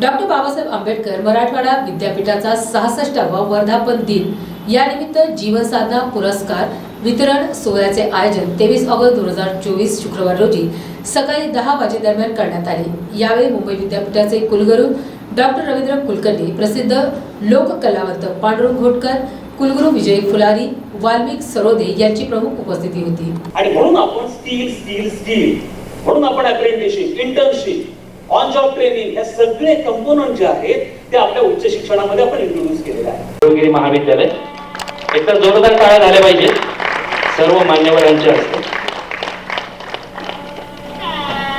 Doctor Babasaheb Ambedkar Marathwada विद्यापीठाचा सहासष्टावा वर्धापन दिन. यानिमित्त जीवनसाधना पुरस्कार वितरण सोहळ्याचे आयोजन तेवीस ऑगस्ट दोन हजार चोवीस शुक्रवार रोजी सकाळी दहा वाजेदरम्यान करण्यात आले. यावेळी मुंबई विद्यापीठाचे कुलगुरू डॉक्टर रवींद्र कुलकर्णी प्रसिद्ध लोककलावंत पांडुरंग घोटकर कुलगुरू विजय फुलारी वाल्मिक सरोदे यांची प्रमुख उपस्थिती होती. आणि म्हणून आपण स्टील स्टील स्टील म्हणून आपण apprenticeship internship on job training या सगळे कंपोनंट जे आहेत ते आपल्या उच्च शिक्षणामध्ये आपण इंट्रोड्यूस केलेले आहे देवगिरी महाविद्यालय. एकतर जोरदार काळ झाल्या पाहिजे सर्व मान्यवरांच्या हस्ते.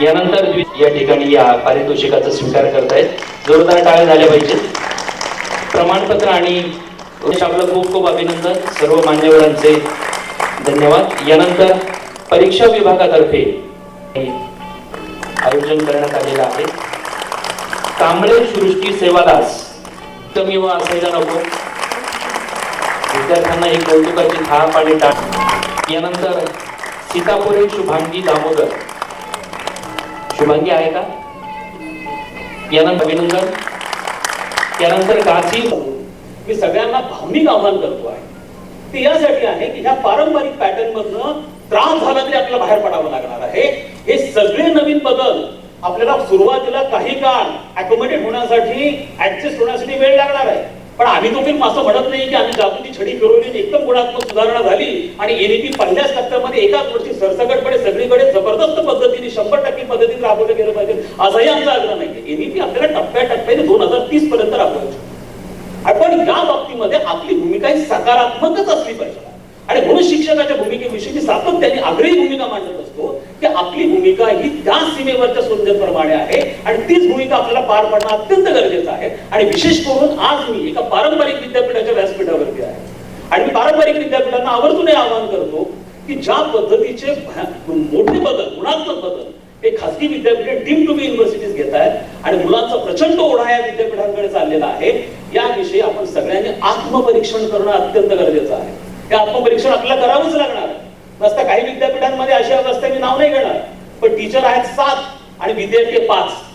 यानंतर या ठिकाणी या पारितोषिकाचा स्वीकार करतायत. जोरदार टाळ्या झाल्या पाहिजेत. प्रमाणपत्र आणि आपलं खूप खूप अभिनंदन. सर्व मान्यवरांचे धन्यवाद. यानंतर परीक्षा विभागातर्फे आयोजन करण्यात आलेलं आहे. कांबळे सृष्टी सेवादास कमी व असायला नको. विद्यार्थ्यांना एक कौतुकाची थाप आणि टाक. यानंतर सीतापुरे शुभांगी दामोदर. शुभांगी आहे का? यानंतर अभिनंदन. यानंतर गाची मी सगळ्यांना भावनिक आव्हान करतो आहे. ते यासाठी आहे की ह्या पारंपरिक पॅटर्न मधनं त्रास झाला तरी आपल्याला बाहेर पडावं लागणार आहे. सगळे नवीन बदल आपल्याला सुरुवातीला काही काळ अकोमोडेट होण्यासाठी ऍडजस्ट होण्यासाठी वेळ लागणार आहे. पण आम्ही तो फिल्म असं म्हणत नाही की आम्ही जागृती छडी फिरवली एकदम गुणात्मक सुधारणा झाली आणि एनईपी पहिल्याच टप्प्यामध्ये एकाच वर्षी सरसकटपणे सगळीकडे जबरदस्त पद्धतीने शंभर टक्के पद्धतीने राबवलं गेलं पाहिजे असाही आमचा आग्रह नाही एनईपी आपल्याला टप्प्याटप्प्याने दोन हजार तीस पर्यंत राबवायची आपण या बाबतीमध्ये आपली भूमिका ही सकारात्मकच असली पाहिजे. आणि म्हणून शिक्षकाच्या भूमिकेविषयी सातत्याने आग्रही भूमिका मांडत की आपली भूमिका ही त्या सीमेवरच्या सोल्जरप्रमाणे आहे आणि तीच भूमिका आपल्याला पार पाडणं अत्यंत गरजेचं आहे. आणि विशेष करून आज मी एका पारंपरिक विद्यापीठाच्या व्यासपीठावरती आहे. आणि मी पारंपरिक विद्यापीठांना आवर्जून हे आवाहन करतो की ज्या पद्धतीचे मोठे बदल गुणात्मक बदल हे खासगी विद्यापीठे डीम टू बी युनिव्हर्सिटीज घेत आहेत आणि मुलांचा प्रचंड ओढा या विद्यापीठांकडे चाललेला आहे. याविषयी आपण सगळ्यांनी आत्मपरीक्षण करणं अत्यंत गरजेचं आहे. हे आत्मपरीक्षण आपल्याला करावंच लागणार आहे. नसता काही विद्यापीठांमध्ये अशी अवस्था नाव नाही घेणार. पण टीचर आहेत सात आणि विद्यार्थी पाच.